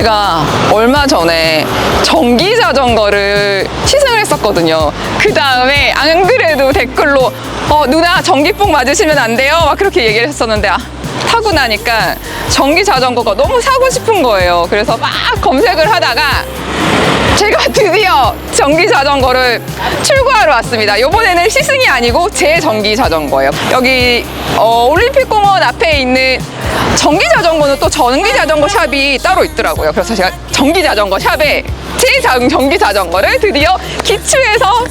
제가 얼마 전에 전기 자전거를 시승을 했었거든요. 그 다음에 안 그래도 댓글로 어, 누나 전기뽕 맞으시면 안 돼요? 막 그렇게 얘기를 했었는데 아, 타고 나니까 전기 자전거가 너무 사고 싶은 거예요. 그래서 막 검색을 하다가 제가 드디어 전기 자전거를 출고하러 왔습니다. 이번에는 시승이 아니고 제 전기 자전거예요. 여기 어, 올림픽공원 앞에 있는 전기 자전거는 또 전기 자전거 샵이 따로 있더라고요. 그래서 제가 전기 자전거 샵에 제 자- 전기 자전거를 드디어 기추에서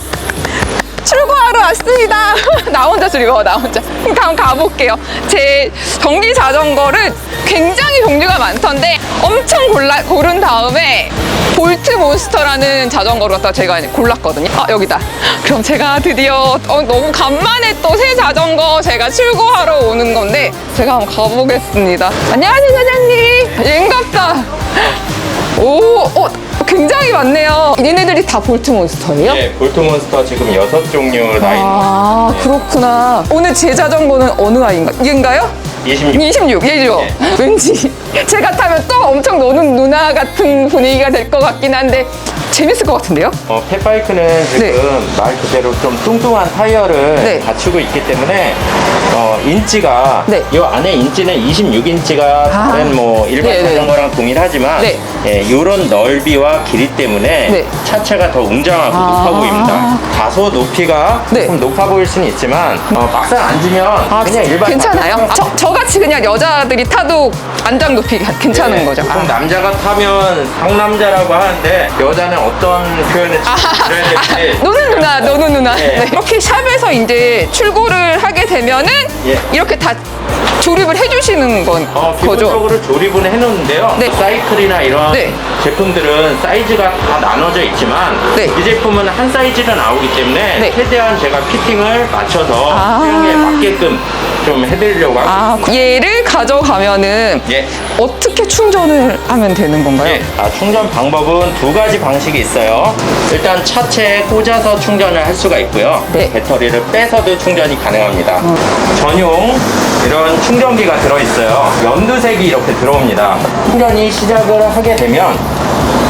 출고하러 왔습니다. 나 혼자 즐거워, 나 혼자. 다음 가볼게요. 제 전기 자전거를 굉장히 종류가 많던데 엄청 골라, 고른 다음에 볼트 몬스터라는 자전거를 갖다 제가 골랐거든요. 아, 여기다. 그럼 제가 드디어 어, 너무 간만에 또 새 자전거 제가 출고하러 오는 건데 제가 한번 가보겠습니다. 안녕하세요, 사장님. 얘인갑다. 오, 어, 굉장히 많네요. 얘네들이 다 볼트 몬스터예요? 네, 볼트몬스터 지금 여섯 종류 라인 아 그렇구나 오늘 제 자전거는 어느 아이인가 얘인가요? 26. 26 얘죠 네. 왠지 제가 타면 또 엄청 노는 누나 같은 분위기가 될 것 같긴 한데 재밌을 것 같은데요? 어, 펫바이크는 지금 네. 말 그대로 좀 뚱뚱한 타이어를 네. 갖추고 있기 때문에 어, 인치가 네. 이 안에 인치는 26인치가 아. 다른 뭐 일반 네, 네. 자전거랑 동일하지만 네. 예, 이런 넓이와 길이 때문에 네. 차체가 더 웅장하고 아. 높아 보입니다. 다소 높이가 네. 조금 높아 보일 수는 있지만 어, 막상 앉으면 아, 그냥 일반 괜찮아요? 자전거 저, 저같이 그냥 여자들이 타도 안장 높이 괜찮은 네, 거죠? 보통 아. 남자가 타면 상남자라고 하는데 여자는 어떤 표현을 드려야 될지 노는 누나, 노는 누나. 네. 네. 이렇게 샵에서 이제 출고를 하게 되면은 예. 이렇게 다 조립을 해주시는 건 어, 거죠? 기본적으로 조립은 해놓는데요. 네. 사이클이나 이런 네. 제품들은 사이즈가 다 나눠져 있지만 네. 이 제품은 한 사이즈로 나오기 때문에 네. 최대한 제가 피팅을 맞춰서 아. 사용에 맞게끔 좀 해드리려고 하고 아. 얘를 가져가면은 예. 어떻게 충전을 하면 되는 건가요? 예. 아, 충전 방법은 두 가지 방식이 있어요. 일단 차체에 꽂아서 충전을 할 수가 있고요. 네. 배터리를 빼서도 충전이 가능합니다. 전용 이런 충전기가 들어있어요. 연두색이 이렇게 들어옵니다. 충전이 시작을 하게 되면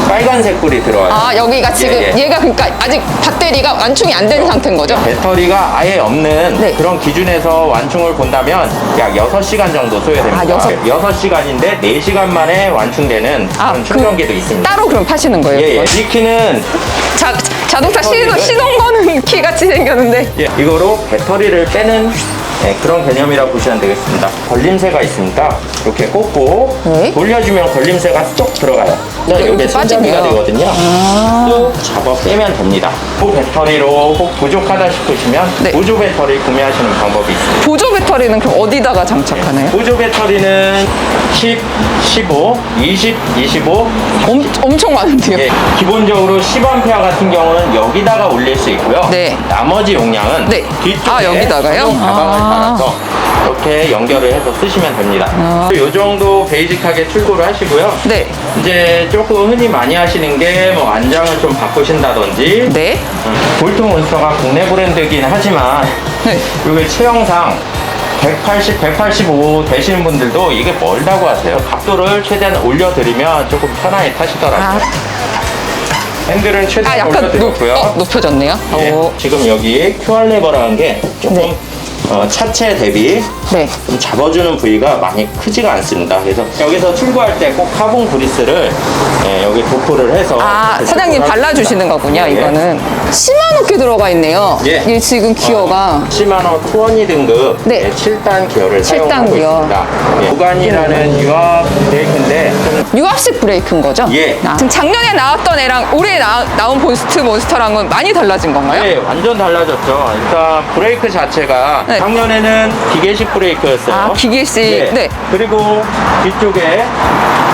빨간색 불이 들어와요. 아, 여기가 지금 예, 예. 얘가 그러니까 아직 배터리가 완충이 안 된 상태인 거죠? 배터리가 아예 없는 네. 그런 기준에서 완충을 본다면 약 6시간 정도 소요됩니다. 아, 여섯- 6시간인데 4시간 만에 완충되는 아, 그런 그- 충전기도 있습니다. 따로 그럼 파시는 거예요? 예, 예. 그건? 이 키는 자, 자동차 시동, 시동 거는 키 같이 생겼는데. 예, 이거로 배터리를 빼는 예, 그런 개념이라고 보시면 되겠습니다. 걸림새가 있으니까 이렇게 꽂고 네. 돌려주면 걸림새가 쏙 들어가요. 이렇게 이게 손잡이가 빠지네요. 되거든요. 쭉 잡아 빼면 됩니다. 그 배터리로 혹 부족하다 싶으시면 네. 보조 배터리 구매하시는 방법이 있습니다. 보조 배터리는 그럼 어디다가 장착하나요? 보조 배터리는 10, 15, 20, 25, 엄, 엄청 많은데요? 예, 기본적으로 10A 같은 경우는 여기다가 올릴 수 있고요. 네. 나머지 용량은 네. 뒤쪽에 아, 여기다가요? 가방을 아. 달아서 이렇게 연결을 해서 쓰시면 됩니다. 아. 이 정도 베이직하게 출고를 하시고요. 네. 이제 조금 흔히 많이 하시는 게 뭐 안장을 좀 바꾸신다든지 네. 음, 볼트 몬스터가 국내 브랜드긴 하지만 네. 이게 체형상 180, 185 되시는 분들도 이게 멀다고 하세요. 각도를 최대한 올려드리면 조금 편하게 타시더라고요. 아, 핸들은 아 최대한 약간 높, 올려드렸고요. 어, 높여졌네요. 예, 오. 지금 여기 QR 레버라는 게 조금 네. 어, 차체 대비 네. 좀 잡아주는 부위가 많이 크지가 않습니다. 그래서 여기서 출고할 때 꼭 카본 그리스를 예, 여기 도포를 해서 아, 이렇게 사장님 출고를 발라주시는 합니다. 거군요, 예. 이거는. 시마노께 들어가 있네요. 예. 이게 지금 기어가. 시마노 투어니 등급 네. 예, 7단 기어를 7단 사용하고 기어. 있습니다. 예, 구간이라는 유압 좀 유압식 브레이크인 거죠? 예. 아, 지금 작년에 나왔던 애랑 올해 나, 나온 본스트 몬스터랑은 많이 달라진 건가요? 네, 완전 달라졌죠. 일단 브레이크 자체가 네. 작년에는 기계식 브레이크였어요. 아, 기계식. 네. 네. 그리고 뒤쪽에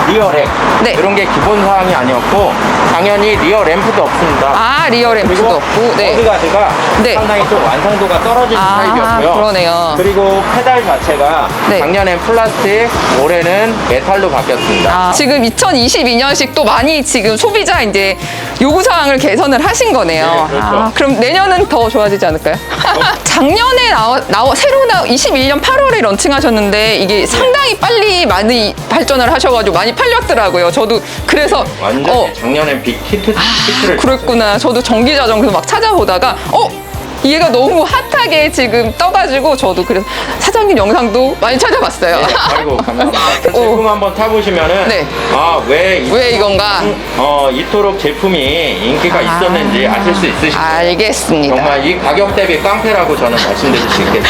리어 램 네. 이런 게 기본 사항이 아니었고 당연히 리어 램프도 없습니다. 아, 리어 램프도 없고. 네. 머드가드가 네. 상당히 좀 완성도가 떨어지는 아, 타입이었고요. 그러네요. 그리고 페달 자체가 네. 작년엔 플라스틱, 올해는 메탈로 바뀌었습니다. 아, 지금 2022년식 또 많이 지금 소비자 이제 요구 사항을 개선을 하신 거네요. 네, 그렇죠. 아, 그럼 내년은 더 좋아지지 않을까요? 작년에 나와, 나와, 새로 나, 21년 8월에 런칭하셨는데 이게 상당히 빨리 많이 발전을 하셔가지고 많이 팔렸더라고요. 저도 그래서 완전 어, 작년에 빅 히트 히트를 그랬구나. 저도 전기 자전거 막 찾아보다가 어 얘가 너무 핫하게 지금 떠가지고 저도 그래서 사장님 영상도 많이 찾아봤어요. 네, 아이고 감사합니다. 그 오. 제품 한번 타보시면은 네. 아왜 왜 이건가? 어 이토록 제품이 인기가 있었는지 아실 수 있으시죠? 알겠습니다. 정말 이 가격 대비 깡패라고 저는 말씀드릴 수 있겠습니다.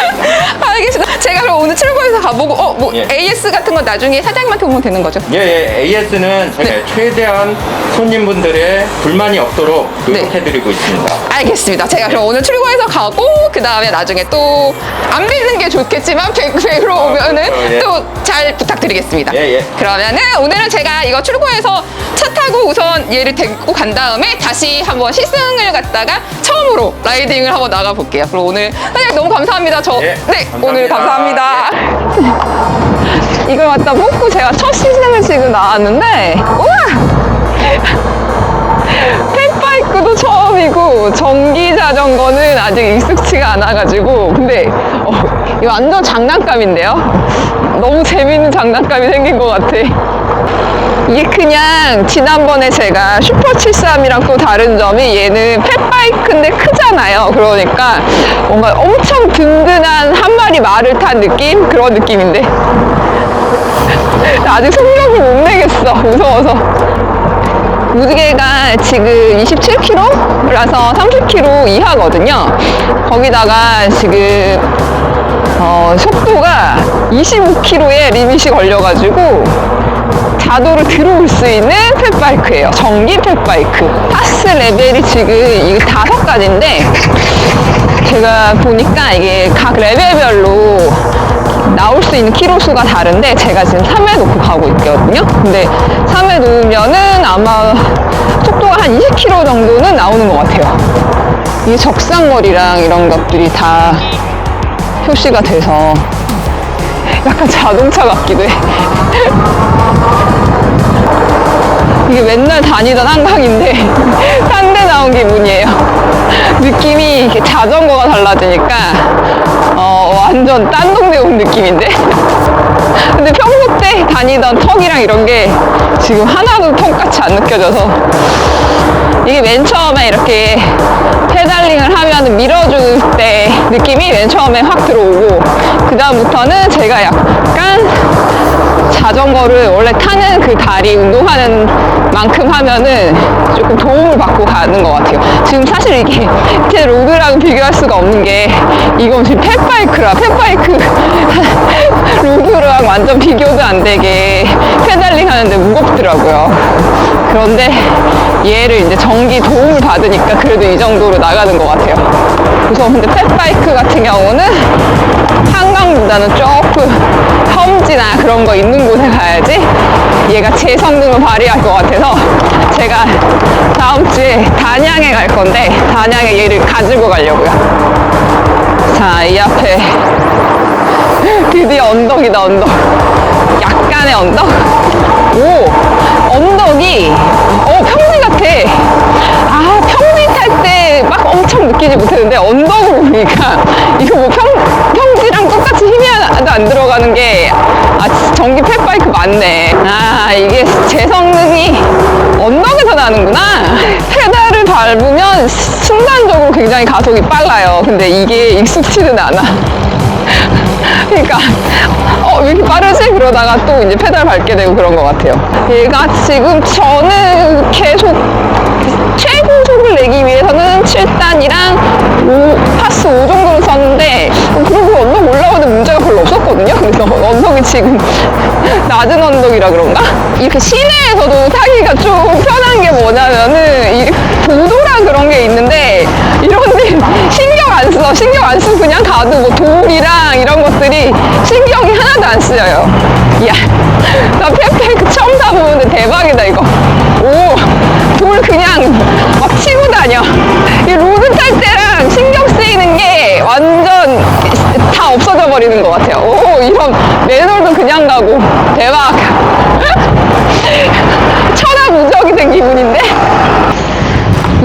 알겠습니다. 제가 그럼 오늘 출고해서 가보고 어 뭐 예. AS 같은 건 나중에 사장님한테 보면 되는 거죠? 예, 예, AS는 제가 네. 최대한 손님분들의 불만이 없도록 네. 노력해드리고 있습니다. 알겠습니다. 제가 그럼 오늘 출고해서 가고 그 다음에 나중에 또안 믿는 게 좋겠지만 100으로 오면은 그렇죠, 예. 또 잘 부탁드리겠습니다. 예, 예. 그러면은 오늘은 제가 이거 출고해서 차 타고 우선 얘를 데리고 간 다음에 다시 한번 시승을 갔다가 처음으로 라이딩을 한번 나가 볼게요. 그럼 오늘 사장님 너무 감사합니다. 저 예, 네 감사합니다. 오늘 감사합니다. 이걸 갖다 뽑고 제가 첫 시승을 지금 나왔는데 우와! 팬바이크도 처음이고 전기 자전거는 아직 익숙치가 않아가지고 근데 어, 이거 완전 장난감인데요? 너무 재밌는 장난감이 생긴 것 같아. 이게 그냥 지난번에 제가 슈퍼73이랑 또 다른 점이 얘는 펫바이크인데 크잖아요. 그러니까 뭔가 엄청 든든한 한 마리 말을 탄 느낌? 그런 느낌인데. 나 아직 속력을 못 내겠어. 무서워서. 무게가 지금 27kg라서 30kg 이하거든요. 거기다가 지금 어, 속도가 25km에 리밋이 걸려가지고 자도를 들어올 수 있는 펫바이크예요. 전기 펫바이크. 파스 레벨이 지금 이게 다섯 가지인데 제가 보니까 이게 각 레벨별로 나올 수 있는 키로 수가 다른데 제가 지금 3에 놓고 가고 있거든요. 근데 3에 놓으면은 아마 속도가 한 20km 정도는 나오는 것 같아요. 이게 적상거리랑 이런 것들이 다 표시가 돼서 약간 자동차 같기도 해. 이게 맨날 다니던 한강인데 딴 데 나온 기분이에요. 느낌이 자전거가 달라지니까 어, 완전 딴 동네 온 느낌인데. 근데 평소 때 다니던 턱이랑 이런 게 지금 하나도 턱같이 안 느껴져서 이게 맨 처음에 이렇게 페달링을 하면 밀어줄 때 느낌이 맨 처음에 확 들어오고 그 다음부터는 제가 약간 자전거를 원래 타는 그 다리 운동하는 만큼 하면은 조금 도움을 받고 가는 것 같아요. 지금 사실 이게 제 로드랑 비교할 수가 없는 게 이건 지금 펫바이크라 펫바이크 로드랑 완전 비교도 안 되게 페달링 하는데 무겁더라고요. 그런데 얘를 이제 전기 도움을 받으니까 그래도 이 정도로 나가는 것 같아요. 그래서 근데 펫바이크 같은 경우는 한강보다는 조금 험지나 그런 거 있는 곳에 가야지 얘가 제 성능을 발휘할 것 같아서 제가 다음 주에 단양에 갈 건데 단양에 얘를 가지고 가려고요. 자, 이 앞에 드디어 언덕이다, 언덕. 약간의 언덕? 오, 언덕이, 어, 평지 같아. 아, 평지 탈 때 막 엄청 느끼지 못했는데, 언덕으로 보니까, 이거 뭐 평, 평지랑 똑같이 힘이 하나도 안 들어가는 게, 아, 전기 펫바이크 맞네. 아, 이게 제 성능이 언덕에서 나는구나. 페달을 밟으면 순간적으로 굉장히 가속이 빨라요. 근데 이게 익숙치는 않아. 그러니까 어, 왜 이렇게 빠르지? 그러다가 또 이제 페달 밟게 되고 그런 것 같아요. 얘가 지금 저는 계속 최고속을 내기 위해서는 7단이랑 5, 파스 5 정도를 썼는데 어, 그리고 언덕 올라가는 문제가 별로 없었거든요. 그래서 언덕이 지금 낮은 언덕이라 그런가? 이렇게 시내에서도 타기가 좀 편한 게 뭐냐면은 이 보도랑 그런 게 있는데 이런데 신경 안 써. 신경 안 쓰고 그냥 가도 뭐 돌이랑 이런 것들이 신경이 하나도 안 쓰여요. 이야, 나 팬페이크 처음 타보는데 대박이다 이거. 오, 돌 그냥 막 치고 다녀. 이 로드 탈 때랑 신경 쓰이는 게 완전 다 없어져 버리는 것 같아요. 오, 이런 매너도 그냥 가고 대박. 천하무적이 된 기분인데?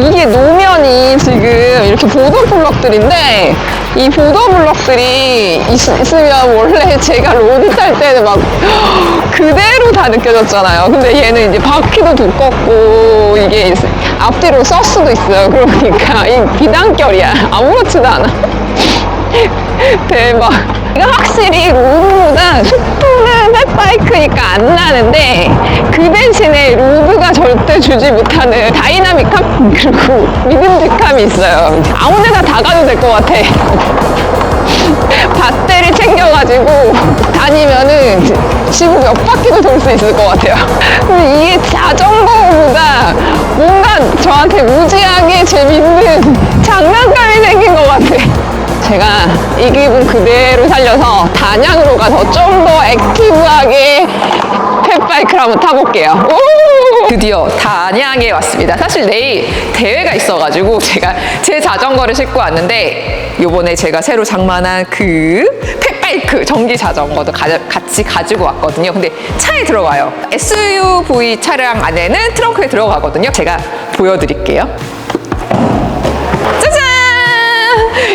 이게 노면이 지금 이렇게 보도 블럭들인데 이 보도 블럭들이 있, 으면 원래 제가 로드 탈 때는 막 그대로 다 느껴졌잖아요. 근데 얘는 이제 바퀴도 두껍고 이게 앞뒤로 서스도 있어요. 그러니까 이 비단결이야. 아무렇지도 않아. 대박. 이거 확실히 로드보다 속도는 펫바이크니까 안 나는데 그 대신에 로드가 절대 주지 못하는 다이나믹함 그리고 믿음직함이 있어요. 아무 데나 다 가도 될 것 같아. 밧데리 챙겨가지고 다니면은 지구 몇 바퀴도 돌 수 있을 것 같아요. 근데 이게 자전거보다 뭔가 저한테 무지하게 재밌는 장난감이 생긴 것 같아. 제가 이 기분 그대로 살려서 단양으로 가서 좀 더 액티브하게 펫 바이크를 한번 타볼게요. 오! 드디어 단양에 왔습니다. 사실 내일 대회가 있어가지고 제가 제 자전거를 싣고 왔는데 요번에 제가 새로 장만한 그 펫바이크 전기 자전거도 가- 같이 가지고 왔거든요. 근데 차에 들어가요. SUV 차량 안에는 트렁크에 들어가거든요. 제가 보여드릴게요. 짜잔!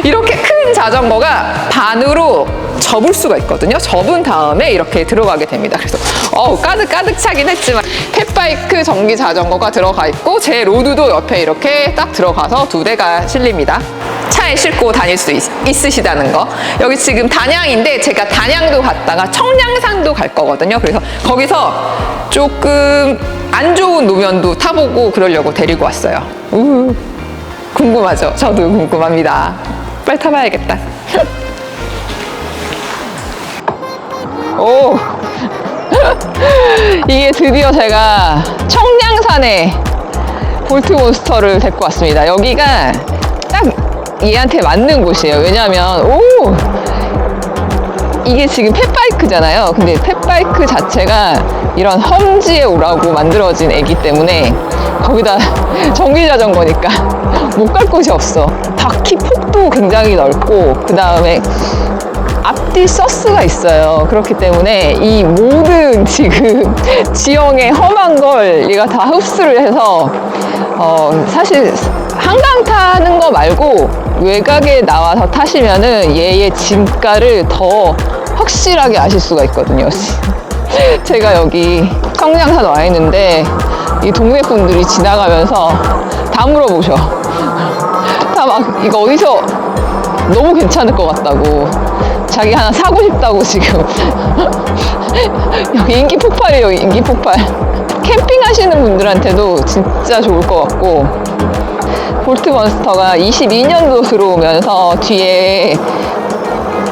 이렇게 큰 자전거가 반으로 접을 수가 있거든요. 접은 다음에 이렇게 들어가게 됩니다. 그래서 어우 가득 가득 차긴 했지만 펫바이크 전기 자전거가 들어가 있고 제 로드도 옆에 이렇게 딱 들어가서 두 대가 실립니다. 차에 싣고 다닐 수 있, 으시다는 거 여기 지금 단양인데 제가 단양도 갔다가 청량산도 갈 거거든요. 그래서 거기서 조금 안 좋은 노면도 타보고 그러려고 데리고 왔어요. 우. 궁금하죠? 저도 궁금합니다. 빨리 타봐야겠다. 오! 이게 드디어 제가 청량산에 볼트 몬스터를 데리고 왔습니다. 여기가 딱 얘한테 맞는 곳이에요. 왜냐하면, 오! 이게 지금 펫바이크잖아요. 근데 펫바이크 자체가 이런 험지에 오라고 만들어진 애기 때문에 거기다 전기 자전거니까 못 갈 곳이 없어. 바퀴 폭도 굉장히 넓고 그 다음에 앞뒤 서스가 있어요. 그렇기 때문에 이 모든 지금 지형의 험한 걸 얘가 다 흡수를 해서 어, 사실 한강 타는 거 말고 외곽에 나와서 타시면은 얘의 진가를 더 확실하게 아실 수가 있거든요. 제가 여기 청량산 와 있는데 이 동네 분들이 지나가면서 다 물어보셔. 다 막 이거 어디서 너무 괜찮을 것 같다고. 자기 하나 사고 싶다고 지금. 여기 인기 폭발이에요, 인기 폭발. 캠핑 하시는 분들한테도 진짜 좋을 것 같고. 볼트몬스터가 22년도 들어오면서 뒤에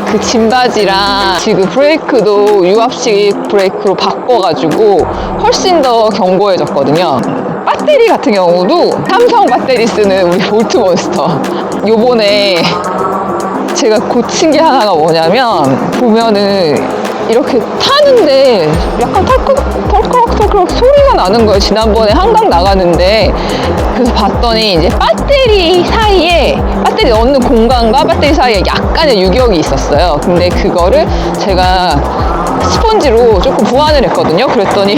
그 짐바지랑 지금 브레이크도 유압식 브레이크로 바꿔가지고 훨씬 더 견고해졌거든요. 배터리 같은 경우도 삼성 배터리 쓰는 우리 볼트몬스터. 요번에 제가 고친 게 하나가 뭐냐면 보면은 이렇게 타는데 약간 털컥 털컥 털컥 소리가 나는 거예요. 지난번에 한강 나가는데 그래서 봤더니 이제 배터리 사이에 배터리 넣는 공간과 배터리 사이에 약간의 유격이 있었어요. 근데 그거를 제가 스펀지로 조금 보완을 했거든요. 그랬더니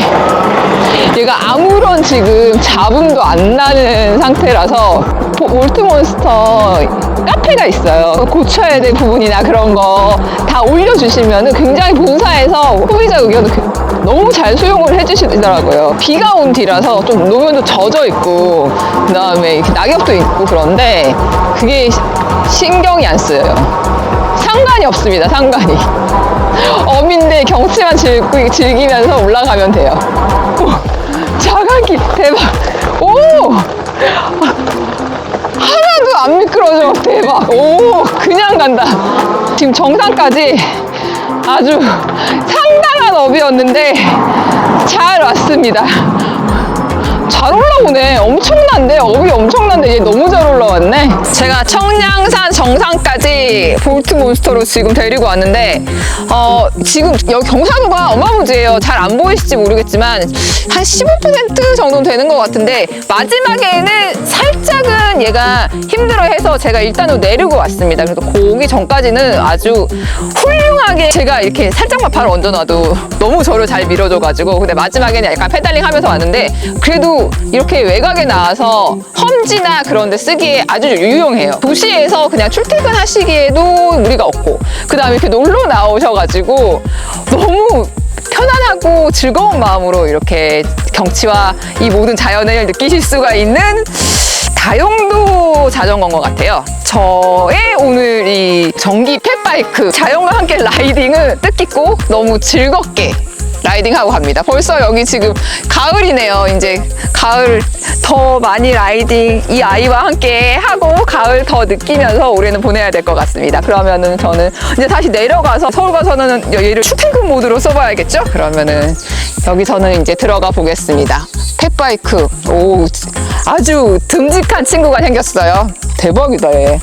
얘가 아무런 지금 잡음도 안 나는 상태라서 보- 볼트몬스터 카페가 있어요. 고쳐야 될 부분이나 그런 거 다 올려주시면 굉장히 본사에서 소비자 의견을 그- 너무 잘 수용을 해주시더라고요. 비가 온 뒤라서 좀 노면도 젖어 있고 그 다음에 이렇게 낙엽도 있고 그런데 그게 시- 신경이 안 쓰여요. 상관이 없습니다. 상관이. 어민데 경치만 즐기, 즐기면서 올라가면 돼요. 오, 자각이 대박. 오! 하나도 안 미끄러져. 대박. 오, 그냥 간다. 지금 정상까지 아주 상당한 업이었는데 잘 왔습니다. 잘 올라오네. 엄청 난데? 업이 엄청난데 얘 너무 잘 올라왔네. 제가 청량산 정상까지 볼트 몬스터로 지금 데리고 왔는데 어, 지금 여기 경사도가 어마무지해요. 잘 안 보이실지 모르겠지만 한 15% 정도 되는 것 같은데 마지막에는 살짝은 얘가 힘들어해서 제가 일단은 내리고 왔습니다. 그래서 거기 전까지는 아주 훌륭하게 제가 이렇게 살짝만 발을 얹어놔도 너무 저를 잘 밀어줘가지고 근데 마지막에는 약간 페달링 하면서 왔는데 그래도 이렇게 외곽에 나와서 험지나 그런 데 쓰기에 아주 유용해요. 도시에서 그냥 출퇴근 하시기에도 무리가 없고 그 다음에 이렇게 놀러 나오셔가지고 너무 편안하고 즐거운 마음으로 이렇게 경치와 이 모든 자연을 느끼실 수가 있는 다용도 자전거인 것 같아요. 저의 오늘 이 전기 펫바이크 자연과 함께 라이딩은 뜻깊고 너무 즐겁게 라이딩하고 갑니다. 벌써 여기 지금 가을이네요. 이제 가을 더 많이 라이딩 이 아이와 함께 하고 가을 더 느끼면서 올해는 보내야 될 것 같습니다. 그러면은 저는 이제 다시 내려가서 서울 가서는 얘를 출퇴근 모드로 써봐야겠죠? 그러면은 여기서는 이제 들어가 보겠습니다. 펫바이크. 오, 아주 듬직한 친구가 생겼어요. 대박이다, 얘.